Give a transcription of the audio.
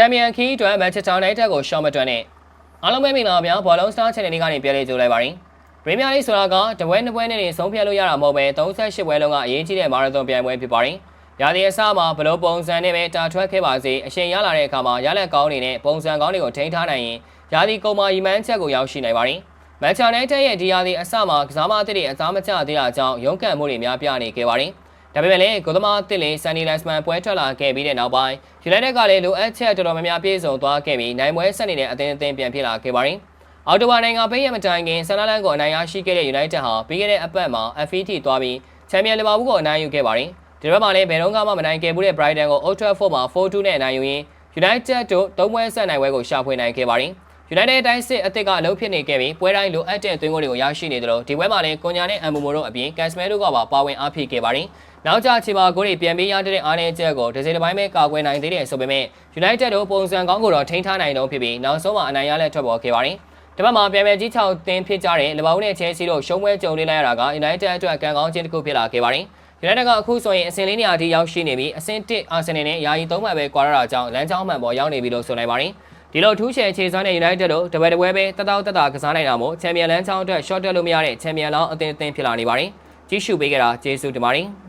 ချန်ပီယံခီးအတွက်မန်ချက်စတာယူနိုက်တက်ကိုရှော့မတွန်းနဲ့အားလုံးပဲမင်္ဂလာပါဗျာဘောလုံးစတာ channel လေးကနေပြန်လေးကြိုလိုက်ပါရင်ပရီးမီးယားလိဆိုတာကတပွဲနှစ်ပွဲနဲ့နေဆုံးဖြတ်လို့ရတာမဟုတ်ပဲ38ပွဲလုံးကအရေးကြီးတဲ့မာရသွန်ပြိုင်ပွဲဖြစ်ပါတယ်ရာသီအစမှာဘလို့ပုံစံနဲ့ပဲတာထွက်ခဲ့ပါစေအရှင်ရလာတဲ့အခါမှာရလက်ကောင်းနေနဲ့ပုံစံကောင်းတွေကိုထိန်းထားနိုင်ရင်ရာသီကုန်မာရီမန်းချက်ကိုရောက်ရှိနိုင်ပါတယ်မန်ချက်နိုင်တဲ့ရဲ့ဒီရာသီအစမှာကစားမအသစ်တွေအစားမကျသေးတာကြောင့်ရုန်းကန်မှုတွေများပြားနေခဲ့ပါတယ် ဒါပေမဲ့လည်းကိုသမားအသစ်လေးဆန်နီလန်စမန်ပွဲထွက်လာခဲ့ပြီးတဲ့နောက်ပိုင်းယူနိုက်တက်ကလည်းလိုအပ်ချက်တော်တော်များများပြည့်စုံသွားခဲ့ပြီးနိုင်ပွဲဆက်နေတဲ့အသင်းအသင်းပြန်ဖြစ်လာခဲ့ပါတယ်အော်တိုဘာနိုင်ငံပေးရမတိုင်ခင်ဆန်လာလန်ကိုအနိုင်ရရှိခဲ့တဲ့ United ဟာပြီးခဲ့တဲ့အပတ်မှာ FA သွားပြီးချန်ပီယံလီဗာပူးကိုအနိုင်ယူခဲ့ပါတယ်။ဒီဘက်မှာလည်းဘယ်တော့မှမနိုင်ခဲ့ဘူးတဲ့ Brighton ကို Old Trafford မှာ4-2နဲ့အနိုင်ယူရင်း United တို့သုံးပွဲဆက်နိုင်ပွဲကိုရှာဖွေနိုင်ခဲ့ပါတယ်။ United အတိုင်းစစ်အသစ်ကအလုပ်ဖြစ်နေခဲ့ပြီးပွဲတိုင်းလိုအပ်တဲ့သွင်းကိုတွေကိုရရှိနေတယ်လို့ဒီပွဲမှာလည်းကွန်ညာနဲ့အမ်ဘူမိုတို့အပြင်ကန်စမဲတို့ကပါပါဝင်အားဖြည့်ခဲ့ပါတယ်။ နောက်ကျချီပါဂိုးတွေပြန်ပြီးရတဲ့အားနည်းချက်ကိုဒီစီတစ်ပိုင်းပဲကာကွယ်နိုင်သေးတယ်ဆိုပေမဲ့ United တို့ပုံစံကောင်းကိုတော့ထိန်းထားနိုင်တော့ဖြစ်ပြီးနောက်ဆုံးမှာအနိုင်ရလက်ထွက်ပေါ်ခဲ့ပါတယ်။ဒီဘက်မှာပြန်ပြန်ကြီး6တင်းဖြစ်ကြတဲ့လီဗာပူးနဲ့ချဲလ်ဆီတို့ရှုံးပွဲကြုံနေလိုက်ရတာက United အတွက်ကံကောင်းခြင်းတစ်ခုဖြစ်လာခဲ့ပါတယ်။ United ကအခုဆိုရင်အဆင့်လေးနေရာထိရောက်ရှိနေပြီးအဆင့်1အာဆင်နယ်နဲ့ယာယီ3မှတ်ပဲကွာရတာကြောင့်လမ်းကြောင်းမှန်ပေါ်ရောက်နေပြီလို့ဆိုနိုင်ပါတယ်။ဒီလိုထူးချဲခြေစွမ်းတဲ့ United တို့တပွဲတပွဲပဲတတောက်တတာကစားနိုင်တာမို့ချန်ပီယံလမ်းကြောင်းအတွက် short တက်လို့မရတဲ့ချန်ပီယံလောင်းအသင်းအသင်းဖြစ်လာနေပါတယ်။ကြီးစုပေးကြတာကျေးဇူးတင်ပါတယ်။